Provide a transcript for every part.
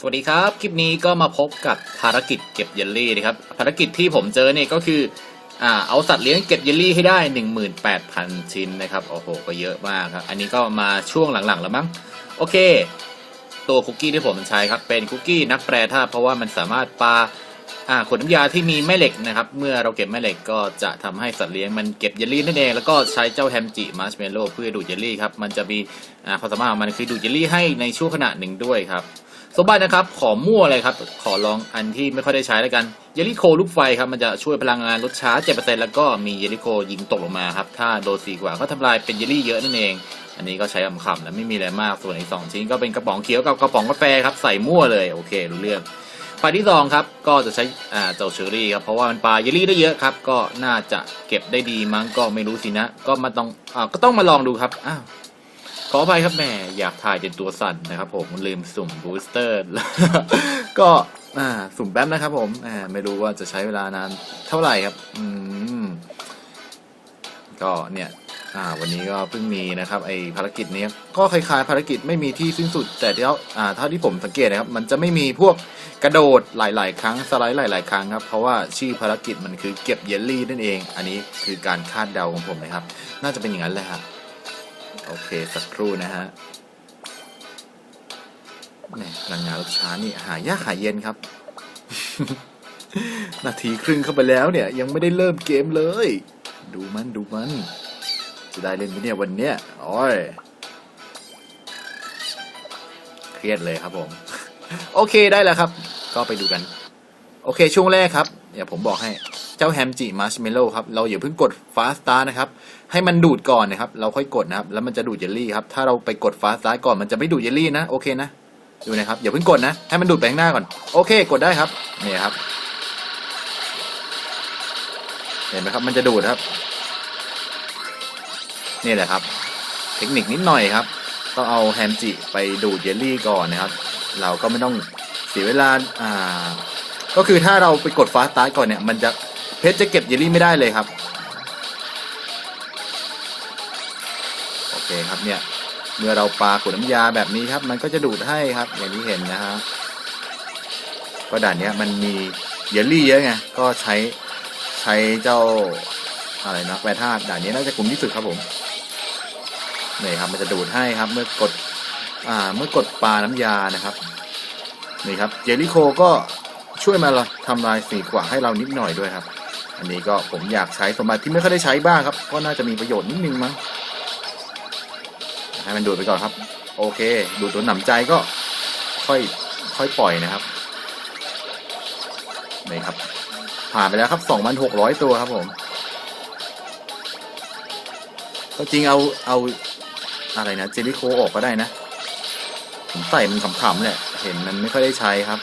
สวัสดีครับ คลิปนี้ก็มาพบกับภารกิจเก็บเยลลี่นะครับ ภารกิจที่ผมเจอเนี่ยก็คืออ่าเอาสัตว์เลี้ยงเก็บเยลลี่ให้ได้ 18,000 ชิ้นนะครับ โอ้โห ก็เยอะมากครับ อันนี้ก็มาช่วงหลังๆ แล้วมั้ง โอเค ตัวคุกกี้ที่ผมใช้ครับ เป็นคุกกี้นักแปรธาตุเพราะว่ามันสามารถปาอ่าขวดน้ำยาที่มีแม่เหล็กนะครับ เมื่อเราเก็บแม่เหล็กก็จะทำให้สัตว์เลี้ยงมันเก็บเยลลี่นั่นเอง แล้วก็ใช้เจ้าแฮมจิมาร์ชเมลโล่เพื่อดูดเยลลี่ครับ มันจะมีอ่าความสามารถของมันคือดูดเยลลี่ให้ในช่วงขณะหนึ่งด้วยครับ สมบัตินะครับ ขอมั่วเลยครับ ขอลองอันที่ไม่ค่อยได้ใช้แล้วกัน เยลลิโคลูกไฟครับ มันจะช่วยพลังงานลดช้า 7%แล้วก็มีเยลลิโคยิงตกลงมาครับ ถ้าโดนสีกว่าก็ทำลายเป็นเยลลี่เยอะนั่นเอง อันนี้ก็ใช้ขำๆแล้วไม่มีอะไรมาก ส่วนอีกสองชิ้นก็เป็นกระป๋องเขียวกับกระป๋องกาแฟครับ ใส่มั่วเลย โอเค รู้เรื่องไฟที่สองครับ ก็จะใช้อ่าเจ้าเชอรี่ครับ เพราะว่ามันปลาเยลลี่ได้เยอะครับ ก็น่าจะเก็บได้ดีมั้งก็ไม่รู้สินะ ก็มาต้องอ่าก็ต้องมาลองดูครับ อ้าว ขออภัยครับแหม่อยากถ่ายจนตัวสั่นนะครับผมลืมสุ่มบูสเตอร์ ก็อ่าสุ่มแป๊บนะครับผมอ่าไม่รู้ว่าจะใช้เวลานานเท่าไหร่ครับ อืม ก็เนี่ยอ่าวันนี้ก็เพิ่งมีนะครับ ไอภารกิจนี้ก็คล้ายๆภารกิจไม่มีที่สิ้นสุด แต่เดี๋ยวอ่าเท่าที่ผมสังเกตนะครับ มันจะไม่มีพวกกระโดดหลาย ๆ ครั้งสไลด์หลาย ๆ ครั้งครับ เพราะว่าชื่อภารกิจมันคือเก็บเยลลี่นั่นเอง อันนี้คือการคาดเดาของผมนะครับ น่าจะเป็นอย่างนั้นแหละครับ โอเคสักครู่นะฮะแหมพลังงานรถช้านี่หายากหายเย็นครับ นาทีครึ่งเข้าไปแล้วเนี่ย ยังไม่ได้เริ่มเกมเลย ดูมันดูมัน จะได้เล่นไหมเนี่ยวันเนี้ยโอ้ยเครียดเลยครับผม โอเคได้แล้วครับ ก็ไปดูกัน โอเคช่วงแรกครับ เดี๋ยวผมบอกให้ เจ้าแฮมจิมาร์ชเมลโล่ครับ เราอย่าเพิ่งกดฟาสตาร์นะครับ ให้มันดูดก่อนนะครับ เราค่อยกดนะครับ แล้วมันจะดูดเยลลี่ครับ ถ้าเราไปกดฟาสตาร์ก่อนมันจะไม่ดูดเยลลี่นะ โอเคนะ ดูนะครับ อย่าเพิ่งกดนะ ให้มันดูดไปข้างหน้าก่อน โอเค กดได้ครับ นี่ครับ เห็นไหมครับ มันจะดูดครับ นี่แหละครับ เทคนิคนิดหน่อยครับ ต้องเอาแฮมจิไปดูดเยลลี่ก่อนนะครับ เราก็ไม่ต้องเสียเวลา อ่าก็คือถ้าเราไปกดฟาสตาร์ก่อนเนี่ย มันจะ ชรจะเก็บเยลลี่ไม่ได้เลยครับ โอเคครับเนี่ย เมื่อเราปาขวดน้ำยาแบบนี้ครับ มันก็จะดูดให้ครับ อย่างที่เห็นนะฮะก็ด่านเนี้ยมันมีเยลลี่เยอะไงก็ใช้ใช้เจ้าอะไรนะแปรธาตุด่านนี้น่าจะคุ้มที่สุดครับผมนี่ครับมันจะดูดให้ครับ เมื่อกดอ่าเมื่อกดปลาน้ำยานะครับนี่ครับเจลลี่โคก็ช่วยมาทำลายสีขวางให้เรานิดหน่อยด้วยครับ อันนี้ก็ผมอยากใช้สมบัติที่ไม่ค่อยได้ใช้บ้างครับ ก็น่าจะมีประโยชน์นิดนึงมั้งให้มันดูดไปก่อนครับ โอเค ดูดตัวหนำใจก็ค่อยค่อยปล่อยนะครับนี่ครับ ผ่านไปแล้วครับสองพันหกร้อยตัวครับผม ก็จริงเอาเอาอะไรนะเจลลี่โคออกก็ได้นะ ผมใส่มันขำๆแหละ เห็นมันไม่ค่อยได้ใช้ครับ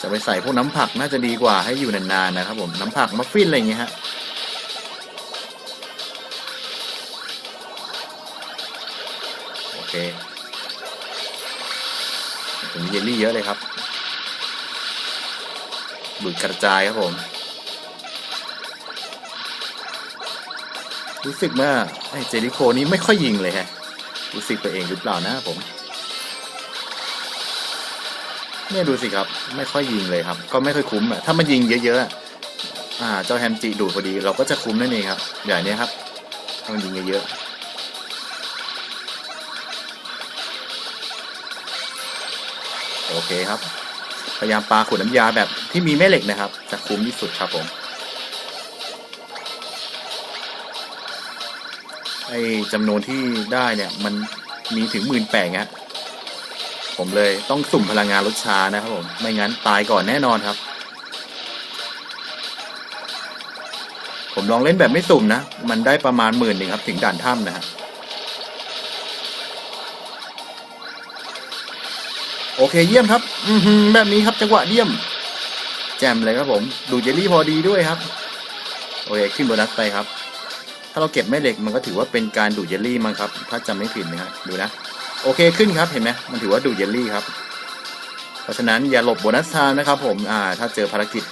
จะไปใส่พวกน้ำผักน่าจะดีกว่าให้อยู่นานๆนะครับผมน้ำผักมัฟฟินอะไรอย่างเงี้ยฮะโอเคผมเยลลี่เยอะเลยครับดูดกระจายครับผม รู้สึกว่าไอ้เจลิโคนี้ไม่ค่อยยิงเลยฮะรู้สึกไปเองหรือเปล่านะผม เนี่ยดูสิครับ ไม่ค่อยยิงเลยครับ ก็ไม่ค่อยคุ้มอะถ้ามันยิงเยอะๆอ่า เจ้าแฮมจิดูดพอดี เราก็จะคุ้มนั่นเองครับอย่างนี้ครับถ้ามันยิงเยอะๆโอเคครับ พยายามปลาขวดน้ำยาแบบที่มีแม่เหล็กนะครับ จะคุ้มที่สุดครับผม ไอจำนวนที่ได้เนี่ย มันมีถึงหมื่นแปดฮะ ผมเลยต้องสุ่มพลังงานลดช้านะครับผม ไม่งั้นตายก่อนแน่นอนครับ ผมลองเล่นแบบไม่สุ่มนะ มันได้ประมาณหมื่นหนึ่งครับ ถึงด่านถ้ำนะฮะโอเคเยี่ยมครับ อืแบบนี้ครับจังหวะเยี่ยม แจมเลยครับผม ดูเจลลี่พอดีด้วยครับ โอเคขึ้นโบนัสไปครับ ถ้าเราเก็บแม่เหล็กมันก็ถือว่าเป็นการดูดเยลลี่มั้งครับ ถ้าจำไม่ผิดนะครับดูนะ โอเคขึ้นครับเห็นไหมมันถือว่าดูดเยลลี่ครับ เพราะฉะนั้นอย่าหลบโบนัสทามนะครับ ผมอ่าถ้าเจอภารกิจ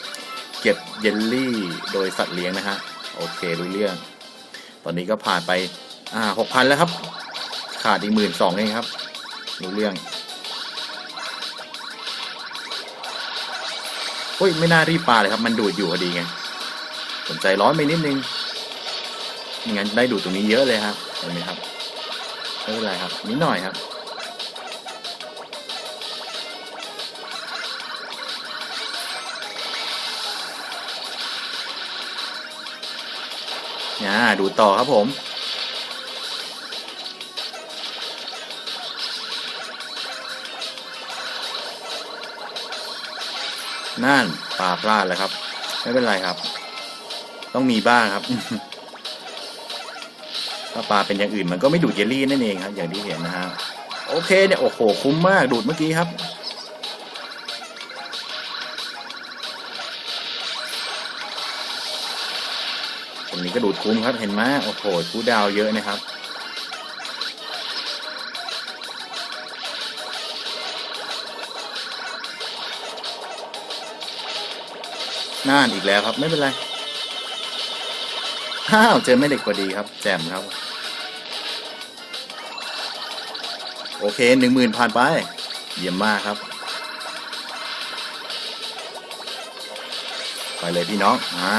เก็บเยลลี่โดยสัตว์เลี้ยงนะฮะโอเครู้เรื่อง ตอนนี้ก็ผ่านไปอ่าหกพันแล้วครับ ขาดอีกหมื่นสองเองครับรู้เรื่องโอ้ยไม่น่ารีบปลาเลยครับ มันดูดอยู่พอดีไงสนใจร้อนไปนิดนึงงั้นได้ดูดตรงนี้เยอะเลยครับเห็นไหมครับ ไม่เป็นไรครับ นิดหน่อยครับอ่าดูต่อครับผม นั่นปลาพลาดแล้วครับ ไม่เป็นไรครับ ต้องมีบ้างครับ ถ้าปลาเป็นอย่างอื่นมันก็ไม่ดูดเยลลี่นั่นเองครับ อย่างที่เห็นนะฮะโอเคเนี่ยโอ้โหคุ้มมากดูดเมื่อกี้ครับตรงนี้ก็ดูดคุ้มครับเห็นไหมโอ้โหผู้ดาวเยอะนะครับน่านอีกแล้วครับไม่เป็นไร อ้าวเจอแม่เหล็กพอดีครับ แจมครับ โอเคหนึ่งหมื่นผ่านไป เยี่ยมมากครับ ไปเลยพี่น้อง อ่า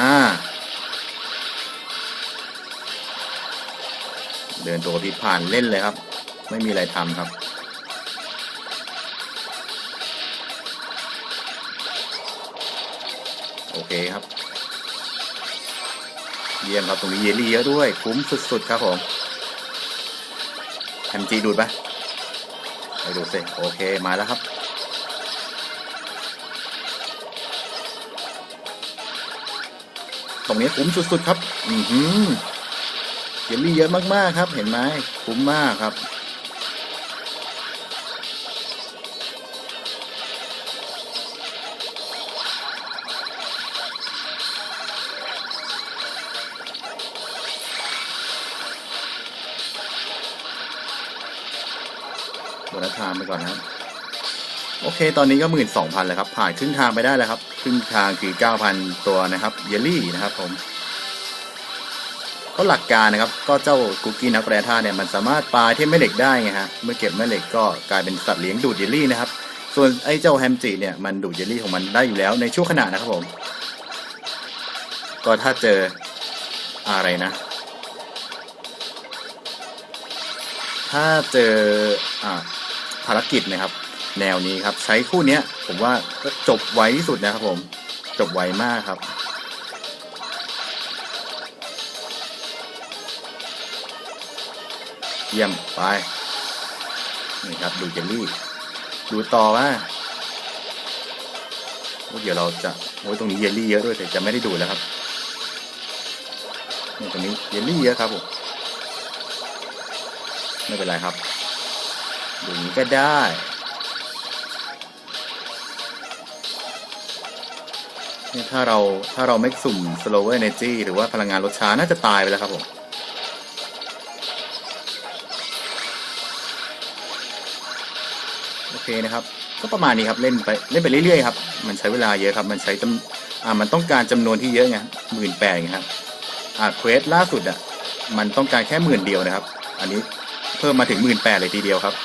เดินตัวพิษผ่านเล่นเลยครับ ไม่มีอะไรทำครับโอเคครับ เยี่ยมครับตรงนี้เยลลี่เยอะด้วย คุ้มสุดๆครับผมแฮมจีดูดปะไปดูสิโอเคมาแล้วครับ ตรงนี้คุ้มสุดๆครับ อือหือเยลลี่เยอะมากๆครับ เห็นไหมคุ้มมากครับ บนทางไปก่อนนะโอเค ตอนนี้ก็หมื่นสองพันแล้วครับ ผ่านครึ่งทางไปได้แล้วครับ ครึ่งทางคือเก้าพันตัวนะครับ เยลลี่นะครับผม ก็หลักการนะครับ ก็เจ้าคุกกี้นักแร่ธาตุเนี่ย มันสามารถปลาที่แม่เหล็กได้ไงฮะ เมื่อเก็บแม่เหล็กก็กลายเป็นสัตว์เลี้ยงดูดเยลลี่นะครับ ส่วนไอ้เจ้าแฮมจิเนี่ย มันดูดเยลลี่ของมันได้อยู่แล้วในช่วงขณะนะครับผม ก็ถ้าเจออะไรนะ ถ้าเจออ่า ภารกิจนะครับ แนวนี้ครับ ใช้คู่เนี้ย ผมว่าจบไวที่สุดนะครับผม จบไวมากครับเยี่ยมไปนี่ครับดูเจลลี่ ดูต่อว่าเดี๋ยวเราจะโอ้ยตรงนี้เยลลี่เยอะด้วยแต่จะไม่ได้ดูแล้วครับนี่ตรงนี้เยลลี่เยอะครับผมไม่เป็นไรครับ อย่างนี้ก็ได้นี่ถ้าเราถ้าเราไม่สุ่ม slow energy หรือว่าพลังงานลดช้าน่าจะตายไปแล้วครับผมโอเคนะครับ ก็ประมาณนี้ครับเล่นไปเล่นไปเรื่อยๆครับ มันใช้เวลาเยอะครับ มันใช้จำอ่ามันต้องการจำนวนที่เยอะไงหมื่นแปดไงครับอ่าเควสล่าสุดอะมันต้องการแค่หมื่นเดียวนะครับ อันนี้เพิ่มมาถึงหมื่นแปดเลยทีเดียวครับ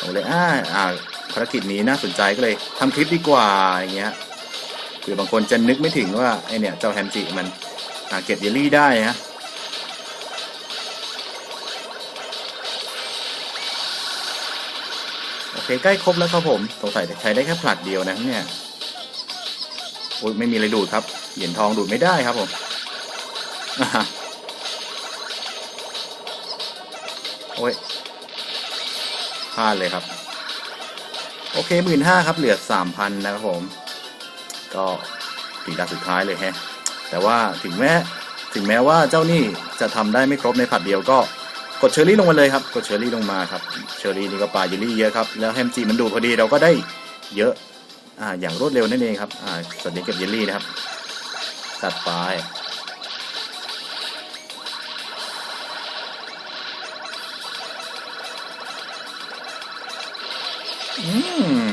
ผมเลยอ่าอ่าภารกิจนี้น่าสนใจก็เลยทำคลิปดีกว่าอย่างเงี้ยคือบางคนจะนึกไม่ถึงว่าไอเนี่ยเจ้าแฮมจิมันเก็บเยลลี่ได้นะโอเคใกล้ครบแล้วครับผมสงสัยใช้ได้แค่ผลัดเดียวนะเนี่ยโอ้ยไม่มีอะไรดูดครับเหรียญทองดูดไม่ได้ครับผมฮะโอ้ย ลาดเลยครับ โอเคหมื่นห้าครับ เหลือสามพันนะครับผม ก็ตีดาสุดท้ายเลยแฮะ แต่ว่าถึงแม้ถึงแม้ว่าเจ้านี่จะทำได้ไม่ครบในผัดเดียวก็กดเชอร์รี่ลงมาเลยครับ กดเชอร์รี่ลงมาครับ เชอร์รี่นี่ก็ปลาเยลลี่เยอะครับ แล้วแฮมจีมันดูพอดีเราก็ได้เยอะ อ่า อย่างรวดเร็วนั่นเองครับ อ่าสวัสดีกับเยลลี่นะครับ จัดไป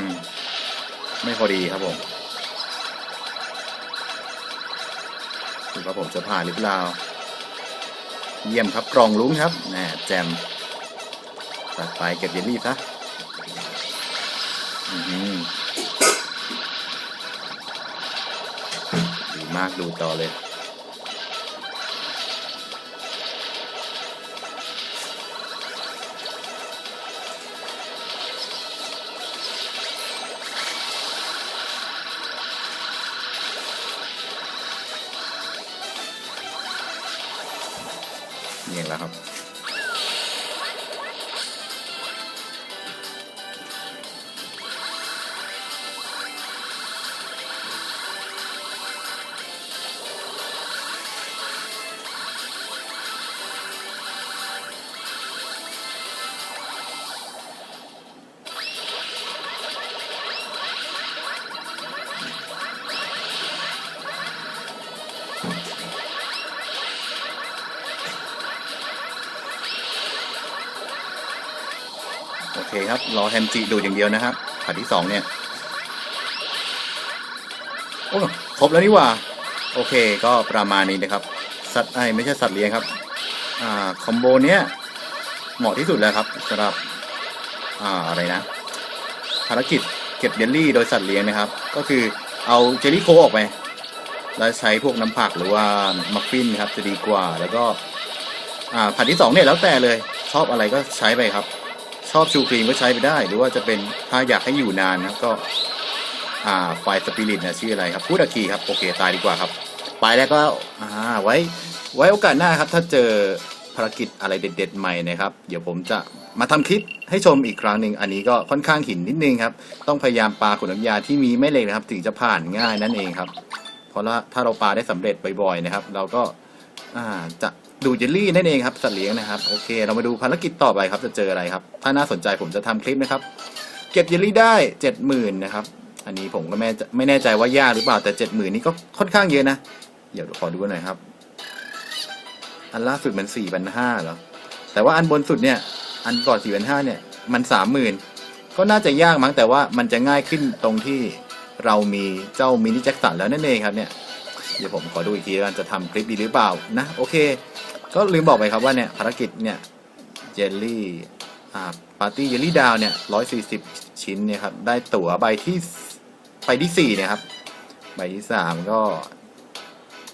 ม ไม่พอดีครับผมดูครับผมจะผ่านหรือเปล่า เยี่ยมครับกรองลุ้งครับแหมแจมตัดไปเก็บเยลลี่ซะดีมากดูต่อเลย เองแหละครับ คครับ รอแฮมจิดูดอย่างเดียวนะครับผัดที่สองเนี่ย โอ้ครบแล้วนี่ว่า โอเคก็ประมาณนี้นะครับ สัตว์ไอยไม่ใช่สัตว์เลี้ยงครับ อ่าคอมโบเนี้ยเหมาะที่สุดแล้วครับสำหรับ อ่าอะไรนะ ภารกิจเก็บเยลลี่โดยสัตว์เลี้ยงนะครับ ก็คือเอาเจลลี่โคออกไป แล้วใช้พวกน้ำผักหรือว่ามัฟฟินครับจะดีกว่าแล้วก็ อ่าผัดที่สองเนี่ยแล้วแต่เลย ชอบอะไรก็ใช้ไปครับ ชอบชูครีมก็ใช้ไปได้ หรือว่าจะเป็นถ้าอยากให้อยู่นานนะก็อ่าไฟสปิริตนะชื่ออะไรครับพูดอาคีครับโอเคตายดีกว่าครับ ไปแล้วก็อ่าไว้ไว้โอกาสหน้าครับ ถ้าเจอภารกิจอะไรเด็ด ๆ ใหม่นะครับ เดี๋ยวผมจะมาทำคลิปให้ชมอีกครั้งหนึ่งอันนี้ก็ค่อนข้างหินนิดนึงครับ ต้องพยายามปาขวดน้ำยาที่มีแม่เหล็กนะครับ ถึงจะผ่านง่ายนั่นเองครับ เพราะว่าถ้าเราปาได้สำเร็จบ่อยๆนะครับ เราก็ อ่าจะดูเจลลี่นั่นเองครับสัตว์เลี้ยงนะครับโอเค เรามาดูภารกิจต่อไปครับจะเจออะไรครับ ถ้าน่าสนใจผมจะทำคลิปนะครับ เก็บเยลลี่ได้เจ็ดหมื่นนะครับ อันนี้ผมก็ไม่ไม่แน่ใจว่ายากหรือเปล่าแต่เจ็ดหมื่นนี่ก็ค่อนข้างเยอะนะ เดี๋ยวขอดูหน่อยครับ อันล่าสุดมันสี่พันห้าเหรอแต่ว่าอันบนสุดเนี่ย อันก่อนสี่พันห้าเนี่ย มันสามหมื่นก็น่าจะยากมั้งแต่ว่ามันจะง่ายขึ้นตรงที่เรามีเจ้ามินิแจ็คสันแล้วนั่นเองครับเนี่ย เดี๋ยวผมขอดูอีกทีว่าจะทำคลิปดีหรือเปล่านะโอเค ก็ลืมบอกไปครับว่าเนี่ยภารกิจเนี่ยเจลลี่อ่าปาร์ตี้เยลลี่ดาวเนี่ยร้อยสี่สิบชิ้นเนี่ยครับได้ตั๋วใบที่ใบที่สี่เนี่ยครับใบที่สามก็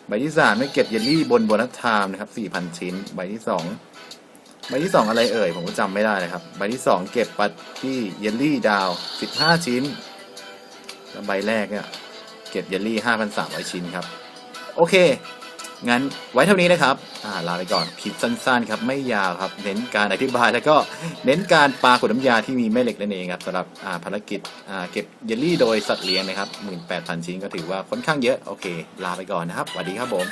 ใบที่สามได้เก็บเยลลี่บนโบนัสไทม์นะครับสี่พันชิ้น ใบที่สองใบที่สองอะไรเอ่ยผมก็จำไม่ได้เลยครับ ใบที่สองเก็บปาร์ตี้เยลลี่ดาวสิบห้าชิ้นแล้วใบแรกเนี่ยเก็บเยลลี่ห้าพันสามร้อยชิ้นครับ โอเค งั้นไว้เท่านี้นะครับอ่าลาไปก่อนคลิปสั้นๆครับไม่ยาวครับ เน้นการอธิบายแล้วก็เน้นการปลาขวดน้ำยาที่มีแม่เหล็กนั่นเองครับสำหรับอ่าภารกิจอ่าเก็บเยลลี่โดยสัตว์เลี้ยงนะครับ 18,000 ชิ้นก็ถือว่าค่อนข้างเยอะ โอเค ลาไปก่อนนะครับสวัสดีครับผม